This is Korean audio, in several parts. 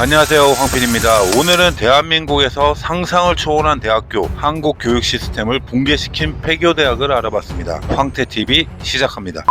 안녕하세요 황필입니다. 오늘은 대한민국에서 상상을 초월한 대학교 한국 교육 시스템을 붕괴시킨 폐교대학을 알아봤습니다. 황태TV 시작합니다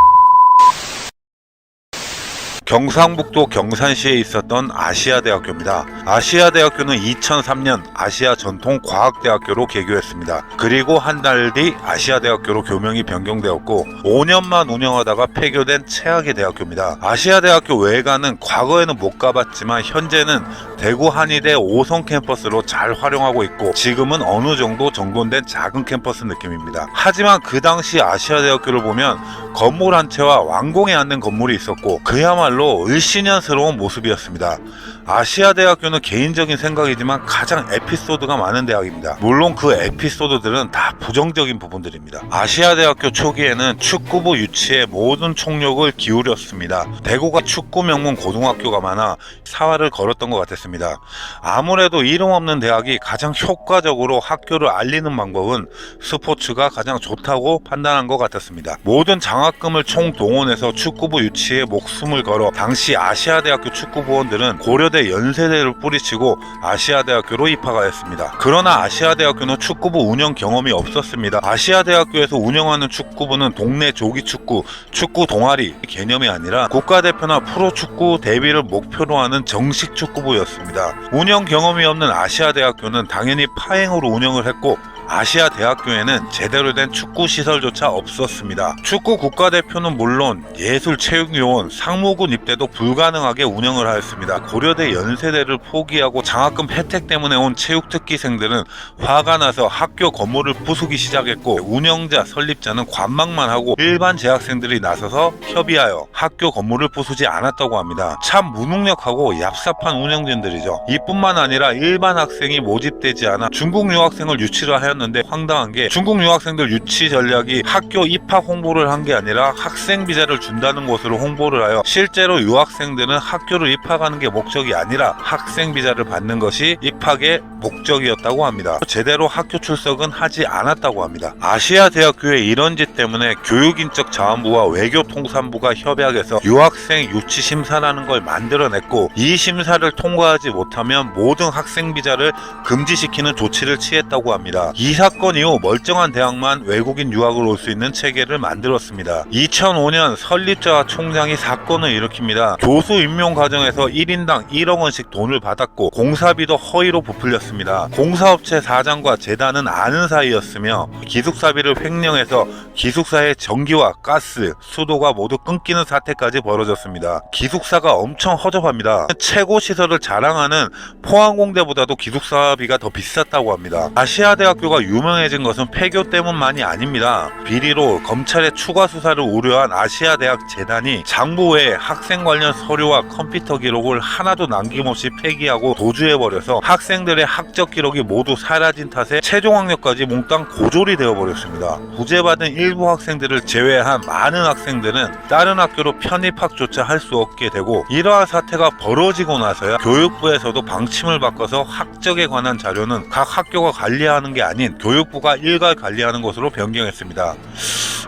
경상북도 경산시에 있었던 아시아대학교입니다. 아시아대학교는 2003년 아시아 전통과학대학교로 개교했습니다. 그리고 한 달 뒤 아시아대학교로 교명이 변경되었고 5년만 운영하다가 폐교된 최악의 대학교입니다. 아시아대학교 외관은 과거에는 못 가봤지만 현재는 대구 한의대 5성 캠퍼스로 잘 활용하고 있고 지금은 어느 정도 정돈된 작은 캠퍼스 느낌입니다. 하지만 그 당시 아시아대학교를 보면 건물 한 채와 완공에 앉는 건물이 있었고 그야말로 을씨년스러운 모습이었습니다. 아시아 대학교는 개인적인 생각이지만 가장 에피소드가 많은 대학입니다. 물론 그 에피소드들은 다 부정적인 부분들입니다. 아시아 대학교 초기에는 축구부 유치에 모든 총력을 기울였습니다. 대구가 축구 명문 고등학교가 많아 사활을 걸었던 것 같았습니다. 아무래도 이름 없는 대학이 가장 효과적으로 학교를 알리는 방법은 스포츠가 가장 좋다고 판단한 것 같았습니다. 모든 장학금을 총 동원해서 축구부 유치에 목숨을 걸어 당시 아시아 대학교 축구부원들은 고려 대 연세대를 뿌리치고 아시아대학교로 입학하였습니다. 그러나 아시아대학교는 축구부 운영 경험이 없었습니다. 아시아대학교에서 운영하는 축구부는 동네 조기축구, 축구 동아리 개념이 아니라 국가대표나 프로축구 대비를 목표로 하는 정식 축구부였습니다. 운영 경험이 없는 아시아대학교는 당연히 파행으로 운영을 했고 아시아 대학교에는 제대로 된 축구 시설조차 없었습니다. 축구 국가대표는 물론 예술 체육요원, 상무군 입대도 불가능하게 운영을 하였습니다. 고려대 연세대를 포기하고 장학금 혜택 때문에 온 체육특기생들은 화가 나서 학교 건물을 부수기 시작했고 운영자, 설립자는 관망만 하고 일반 재학생들이 나서서 협의하여 학교 건물을 부수지 않았다고 합니다. 참 무능력하고 얍삽한 운영진들이죠. 이뿐만 아니라 일반 학생이 모집되지 않아 중국 유학생을 유치를 하 였는데 황당한 게 중국 유학생들 유치 전략이 학교 입학 홍보를 한 게 아니라 학생 비자를 준다는 것으로 홍보를 하여 실제로 유학생들은 학교를 입학하는 게 목적이 아니라 학생 비자를 받는 것이 입학의 목적이었다고 합니다. 제대로 학교 출석은 하지 않았다고 합니다. 아시아 대학교의 이런 짓 때문에 교육인적 자원부와 외교통산부가 협약해서 유학생 유치 심사라는 걸 만들어냈고 이 심사를 통과하지 못하면 모든 학생 비자를 금지시키는 조치를 취했다고 합니다. 이 사건 이후 멀쩡한 대학만 외국인 유학을 올 수 있는 체계를 만들었습니다. 2005년 설립자와 총장이 사건을 일으킵니다. 교수 임용 과정에서 1인당 1억 원씩 돈을 받았고 공사비도 허위로 부풀렸습니다. 공사업체 사장과 재단은 아는 사이였으며 기숙사비를 횡령해서 기숙사의 전기와 가스, 수도가 모두 끊기는 사태까지 벌어졌습니다. 기숙사가 엄청 허접합니다. 최고 시설을 자랑하는 포항공대보다도 기숙사비가 더 비쌌다고 합니다. 아시아대학교가 유명해진 것은 폐교 때문만이 아닙니다. 비리로 검찰의 추가 수사를 우려한 아시아 대학 재단이 장부에 학생 관련 서류와 컴퓨터 기록을 하나도 남김없이 폐기하고 도주해버려서 학생들의 학적 기록이 모두 사라진 탓에 최종 학력까지 몽땅 고졸이 되어버렸습니다. 구제받은 일부 학생들을 제외한 많은 학생들은 다른 학교로 편입학조차 할 수 없게 되고 이러한 사태가 벌어지고 나서야 교육부에서도 방침을 바꿔서 학적에 관한 자료는 각 학교가 관리하는 게 아닌 교육부가 일괄 관리하는 것으로 변경했습니다.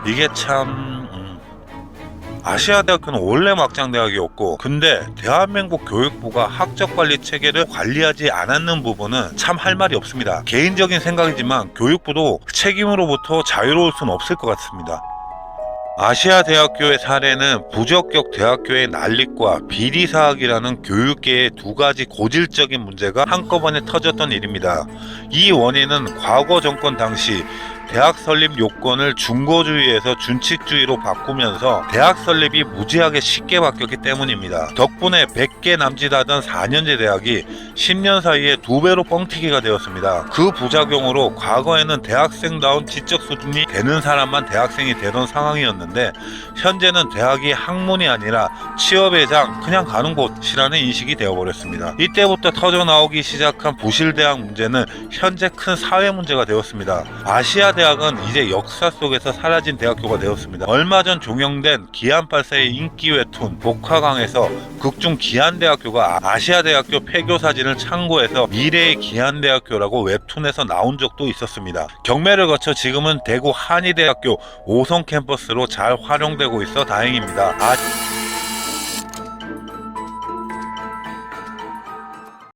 이게 참... 음, 아시아 대학교는 원래 막장 대학이었고 근데 대한민국 교육부가 학적 관리 체계를 관리하지 않았는 부분은 참 할 말이 없습니다. 개인적인 생각이지만 교육부도 책임으로부터 자유로울 수는 없을 것 같습니다. 아시아 대학교의 사례는 부적격 대학교의 난립과 비리 사학이라는 교육계의 두 가지 고질적인 문제가 한꺼번에 터졌던 일입니다. 이 원인은 과거 정권 당시 대학 설립 요건을 중고주의에서 준칙주의로 바꾸면서 대학 설립이 무지하게 쉽게 바뀌었기 때문입니다. 덕분에 100개 남짓하던 4년제 대학이 10년 사이에 두 배로 뻥튀기가 되었습니다. 그 부작용으로 과거에는 대학생다운 지적 수준이 되는 사람만 대학생이 되던 상황이었는데 현재는 대학이 학문이 아니라 취업의 장 그냥 가는 곳이라는 인식이 되어버렸습니다. 이때부터 터져 나오기 시작한 부실대학 문제는 현재 큰 사회 문제가 되었습니다. 아시아 대학은 이제 역사 속에서 사라진 대학교가 되었습니다. 얼마 전 종영된 기안84의 인기 웹툰 복화강에서 극중 기안대학교가 아시아대학교 폐교 사진을 참고해서 미래의 기안대학교라고 웹툰에서 나온 적도 있었습니다. 경매를 거쳐 지금은 대구 한의대학교 5성 캠퍼스로 잘 활용되고 있어 다행입니다. 아...